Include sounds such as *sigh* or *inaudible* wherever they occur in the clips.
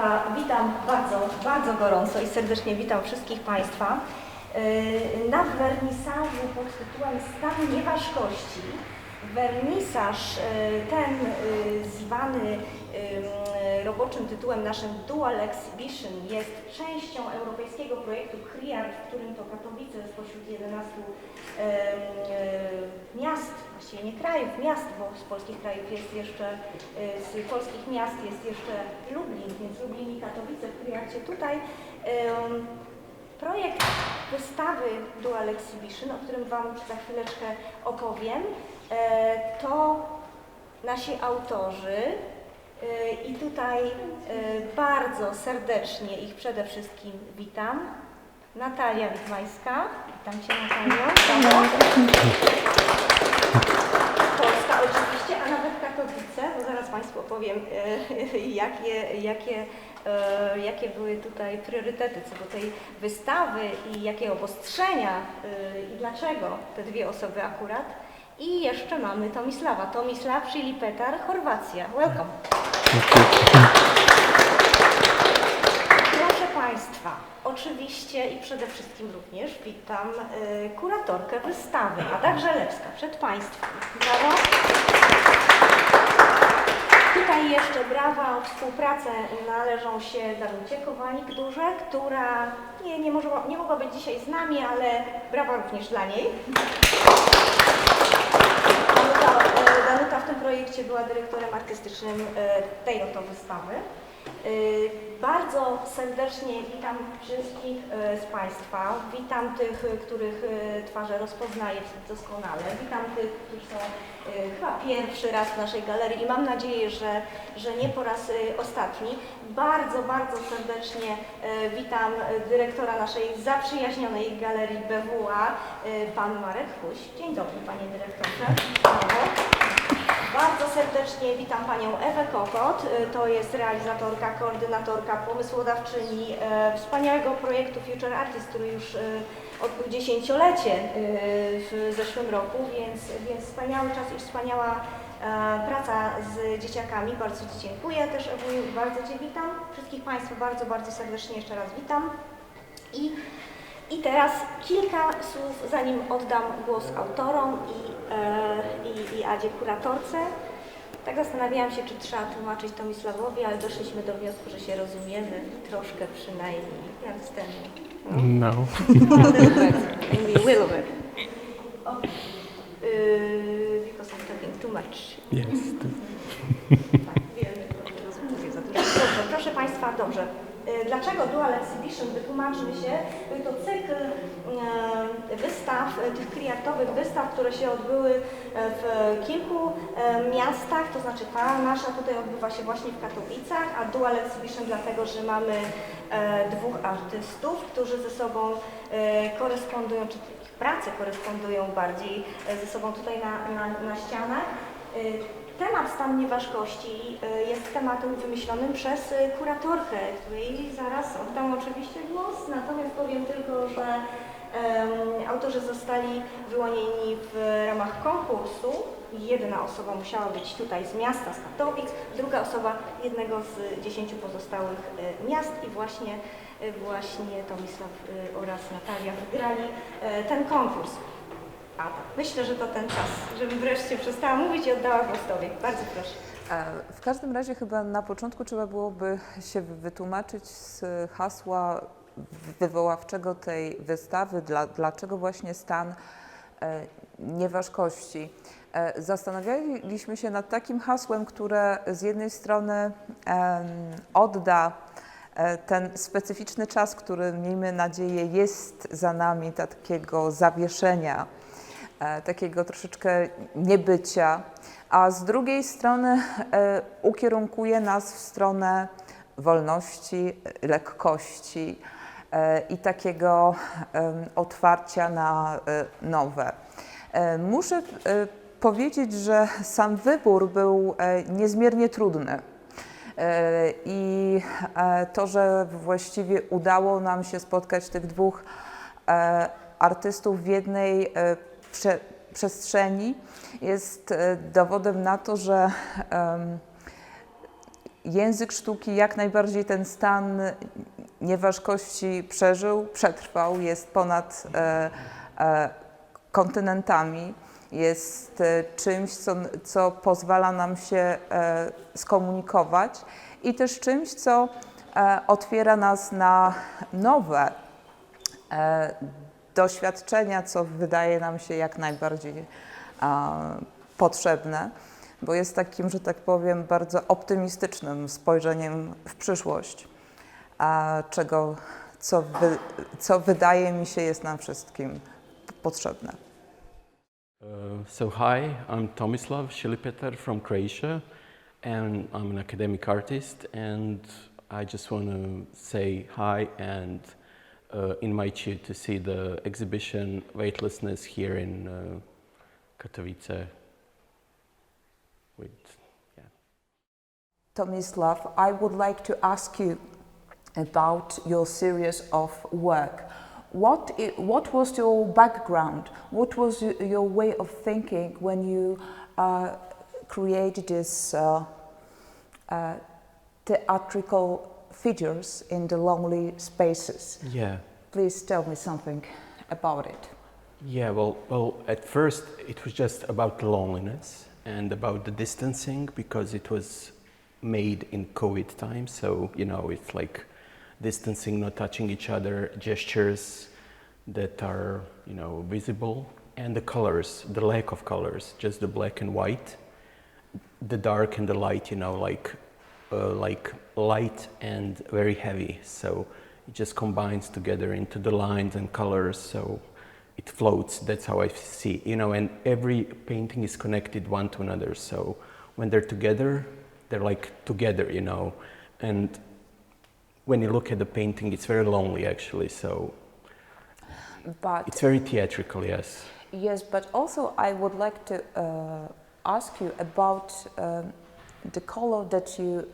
Państwa, witam bardzo, bardzo gorąco i serdecznie witam wszystkich Państwa yy, na wernisażu pod tytułem Stan nieważkości. Wernisaż yy, ten yy, zwany roboczym tytułem naszym Dual Exhibition jest częścią europejskiego projektu CRIART, w którym to Katowice spośród 11 yy, yy, miast, właściwie nie krajów, miast, bo z polskich krajów jest jeszcze, z polskich miast jest jeszcze Lublin, więc Lublin i Katowice w CRIARTie tutaj. Projekt wystawy Dual Exhibition, o którym Wam za chwileczkę opowiem, e, to nasi autorzy e, i tutaj e, bardzo serdecznie ich przede wszystkim witam. Natalia Witmańska, witam Cię Natalio. *laughs* Brawo. Polska oczywiście, a nawet Katowice, bo opowiem, e, *laughs* jakie, jakie, e, jakie były tutaj priorytety co do tej wystawy i jakie obostrzenia e, i dlaczego te dwie osoby akurat. I jeszcze mamy Tomisława. Tomislav Szilipetar, Chorwacja. Welcome. Proszę Państwa, oczywiście i przede wszystkim również witam kuratorkę wystawy, Ada Grzelewska, przed Państwem. Brawo. Tutaj jeszcze brawa o współpracę należą się Danucie Kowalik-Duże, która nie, nie, może, nie mogła być dzisiaj z nami, ale brawa również dla niej. Danuta, e, Danuta w tym projekcie była dyrektorem artystycznym e, tej oto wystawy. E, Bardzo serdecznie witam wszystkich e, z Państwa. Witam tych, których e, twarze rozpoznaję doskonale. Witam tych, którzy są chyba pierwszy raz w naszej galerii i mam nadzieję, że, że nie po raz ostatni. Bardzo, bardzo serdecznie witam dyrektora naszej zaprzyjaźnionej galerii BWA, pan Marek Huś. Dzień dobry, panie dyrektorze. Bardzo serdecznie witam Panią Ewę Kokot. Y, To jest realizatorka, koordynatorka, pomysłodawczyni e, wspaniałego projektu Future Artist, który już e, odbył dziesięciolecie w zeszłym roku, więc, więc wspaniały czas i wspaniała e, praca z dzieciakami. Bardzo Ci dziękuję też Ewuniu i bardzo Cię witam. Wszystkich Państwa bardzo, bardzo serdecznie jeszcze raz witam. I i teraz kilka słów, zanim oddam głos autorom i, e, i, i Adzie kuratorce. Tak zastanawiałam się, czy trzeba tłumaczyć Tomisławowi, ale doszliśmy do wniosku, że się rozumiemy, troszkę przynajmniej. Ja jestem. No. Maybe *laughs* a little bit. Oh, yy, because I'm talking too much. Jest. Tak, wiem, że mówię za dużo. Dobrze, proszę Państwa, dobrze. E, Dlaczego Dual Exhibition? Wytłumaczmy się. Był to cykl e, wystaw, e, tych kliartowych wystaw, które się odbyły w kilku miastach, to znaczy ta nasza tutaj odbywa się właśnie w Katowicach, a Dual Exhibition dlatego, że mamy dwóch artystów, którzy ze sobą korespondują, czy ich prace korespondują bardziej ze sobą tutaj na, na, na ścianach. Temat stan nieważkości y, jest tematem wymyślonym przez y, kuratorkę, której zaraz oddam oczywiście głos, natomiast powiem tylko, że autorzy zostali wyłonieni w ramach konkursu. Jedna osoba musiała być tutaj z miasta, z Katowic, druga osoba jednego z dziesięciu pozostałych y, miast i właśnie, właśnie Tomisław oraz Natalia wygrali ten konkurs. Myślę, że to ten czas, żebym wreszcie przestała mówić i oddała głos Tobie. Bardzo proszę. E, W każdym razie chyba na początku trzeba byłoby się wytłumaczyć z hasła wywoławczego tej wystawy, dla, dlaczego właśnie stan e, nieważkości. E, Zastanawialiśmy się nad takim hasłem, które z jednej strony odda ten specyficzny czas, który miejmy nadzieję jest za nami, takiego zawieszenia, takiego troszeczkę niebycia, a z drugiej strony e, ukierunkuje nas w stronę wolności, lekkości e, i takiego otwarcia na e, nowe. E, Muszę e, powiedzieć, że sam wybór był e, niezmiernie trudny. E, I e, to, że właściwie udało nam się spotkać tych dwóch e, artystów w jednej e, przestrzeni, jest e, dowodem na to, że język sztuki jak najbardziej ten stan nieważkości przeżył, przetrwał, jest ponad e, e, kontynentami, jest czymś, co, co pozwala nam się skomunikować i też czymś, co otwiera nas na nowe doświadczenia, co wydaje nam się jak najbardziej a, potrzebne, bo jest takim, że tak powiem, bardzo optymistycznym spojrzeniem w przyszłość, a czego, co, wy, co wydaje mi się jest nam wszystkim potrzebne. Uh, so hi, I'm Tomislav Šilipetar from Croatia, and I'm an academic artist. And I just want to say hi and uh, invite you to see the exhibition Weightlessness here in uh, Katowice. With yeah. Tomislav, I would like to ask you about your series of work. What, i- what was your background? What was your way of thinking when you uh, created this uh, uh, theatrical figures in the lonely spaces? Yeah. Please tell me something about it. Yeah, well, well, at first it was just about loneliness and about the distancing because it was made in COVID time. So, you know, it's like distancing, not touching each other, gestures that are, you know, visible, and the colors, the lack of colors, just the black and white, the dark and the light, you know, like, uh, like light and very heavy. So it just combines together into the lines and colors. So it floats. That's how I see, you know. And every painting is connected one to another. So when they're together, they're like together, you know. And when you look at the painting, it's very lonely actually. So But it's very theatrical, yes. Yes, but also I would like to uh, ask you about um, the color that you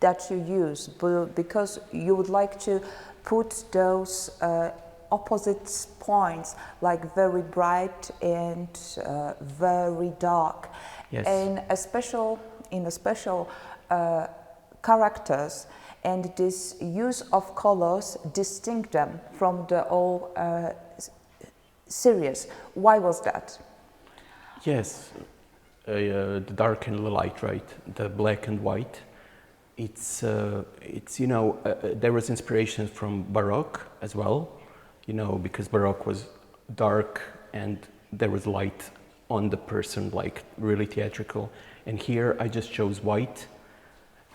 that you use, because you would like to put those uh, opposite points, like very bright and uh, very dark, Yes. in a special in a special uh, characters. And this use of colors distinct them from the all uh, serious. Why was that? Yes, uh, the dark and the light, right? The black and white. It's, uh, it's you know, uh, uh, there was inspiration from Baroque as well, you know, because Baroque was dark and there was light on the person, like really theatrical. And here I just chose white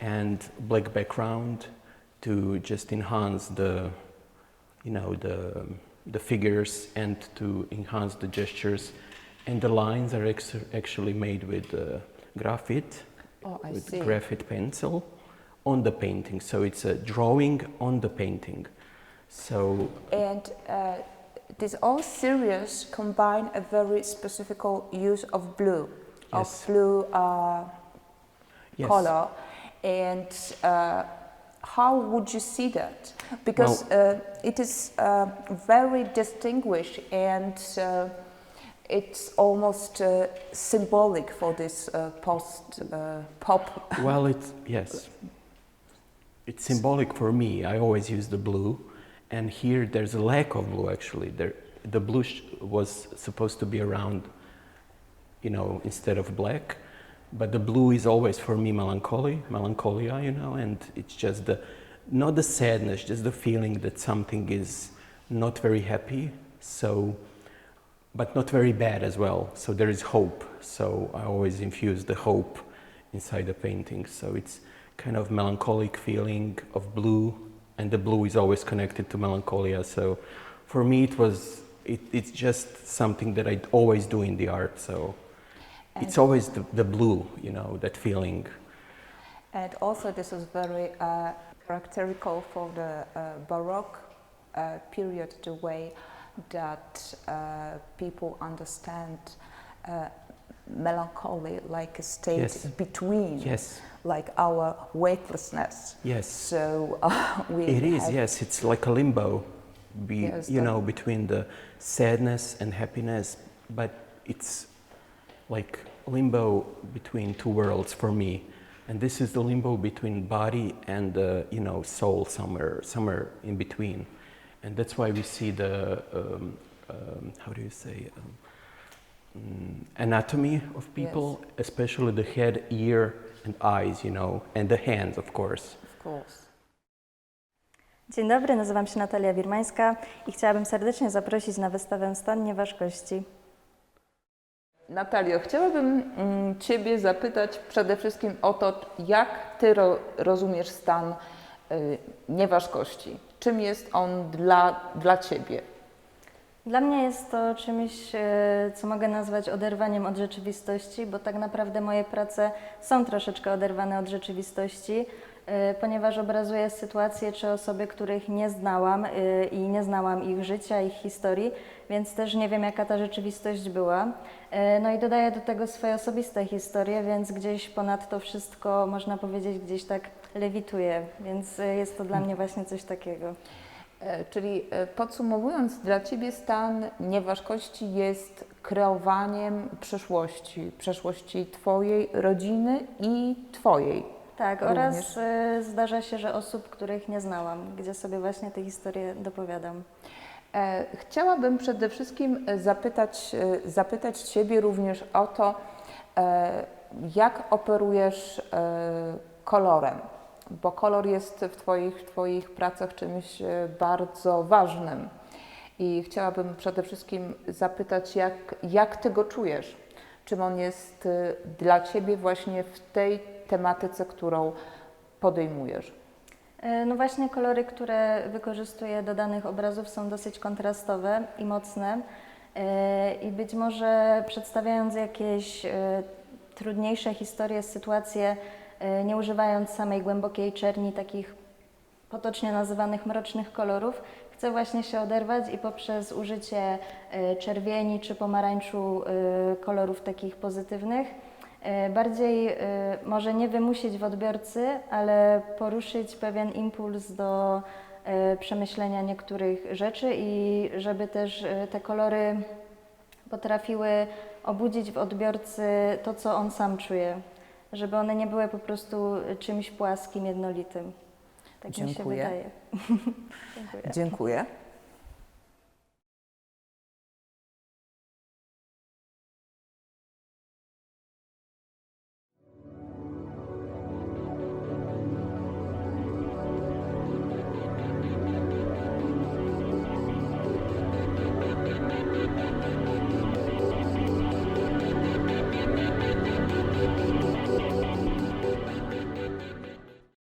and black background to just enhance the, you know, the, the figures and to enhance the gestures. And the lines are ex- actually made with uh, graphite, Oh, with see. graphite pencil on the painting. So it's a drawing on the painting. So And uh, this all series combine a very specific use of blue, Yes. of blue uh, yes, color. And uh, how would you see that? Because uh, it is uh, very distinguished and uh, it's almost uh, symbolic for this uh, post uh, pop. *laughs* well, it's yes. It's symbolic for me. I always use the blue, and here there's a lack of blue. Actually, there the blue was supposed to be around, you know, instead of black, but the blue is always for me melancholy, melancholia, you know, and it's just the not the sadness, just the feeling that something is not very happy. So but not very bad as well. So there is hope. So I always infuse the hope inside the painting. So it's kind of melancholic feeling of blue, and the blue is always connected to melancholia. So for me, it was it, it's just something that I always do in the art. So it's always the, the blue, you know, that feeling. And also, this is very uh, characteristical for the uh, Baroque uh, period, the way that uh, people understand uh, melancholy like a state Yes. between, Yes, like our weightlessness. yes. So *laughs* uh, we It is, yes. It's like a limbo, be, Yes, you know, between the sadness and happiness, but it's like limbo between two worlds for me. And this is the limbo between body and uh, you know soul, somewhere, somewhere in between. And that's why we see the um, um, how do you say um, mm, anatomy of people, especially the head, ear, and eyes. You know, and the hands, of course. Of course. Dzień dobry, nazywam się Natalia Wirmańska i chciałabym serdecznie zaprosić na wystawę Stan Nieważkości. Natalio, chciałabym mm, Ciebie zapytać przede wszystkim o to, jak Ty ro, rozumiesz stan nieważkości. Czym jest on dla, dla Ciebie? Dla mnie jest to czymś, e, co mogę nazwać oderwaniem od rzeczywistości, bo tak naprawdę moje prace są troszeczkę oderwane od rzeczywistości, e, ponieważ obrazuję sytuacje czy osoby, których nie znałam i nie znałam ich życia, ich historii, więc też nie wiem, jaka ta rzeczywistość była. No i dodaję do tego swoje osobiste historie, więc gdzieś ponad to wszystko, można powiedzieć, gdzieś tak lewituje, więc e, jest to dla mnie właśnie coś takiego. E, Czyli e, podsumowując, dla Ciebie stan nieważkości jest kreowaniem przyszłości, przeszłości Twojej rodziny i Twojej. Tak, Również. oraz y, zdarza się, że osób, których nie znałam, gdzie sobie właśnie te historie dopowiadam. E, Chciałabym przede wszystkim zapytać, zapytać Ciebie również o to, e, jak operujesz e, kolorem, bo kolor jest w Twoich, twoich pracach czymś e, bardzo ważnym. I chciałabym przede wszystkim zapytać, jak, jak Ty go czujesz? Czym on jest e, dla Ciebie właśnie w tej tematyce, którą podejmujesz? Y, No właśnie kolory, które wykorzystuję do danych obrazów są dosyć kontrastowe i mocne. I być może przedstawiając jakieś trudniejsze historie, sytuacje, nie używając samej głębokiej czerni, takich potocznie nazywanych mrocznych kolorów, chcę właśnie się oderwać i poprzez użycie y, czerwieni czy pomarańczu y, kolorów takich pozytywnych bardziej może nie wymusić w odbiorcy, ale poruszyć pewien impuls do przemyślenia niektórych rzeczy i żeby też te kolory potrafiły obudzić w odbiorcy to, co on sam czuje, żeby one nie były po prostu czymś płaskim, jednolitym. Tak mi się Dziękuję. wydaje. *laughs* Dziękuję. Dziękuję.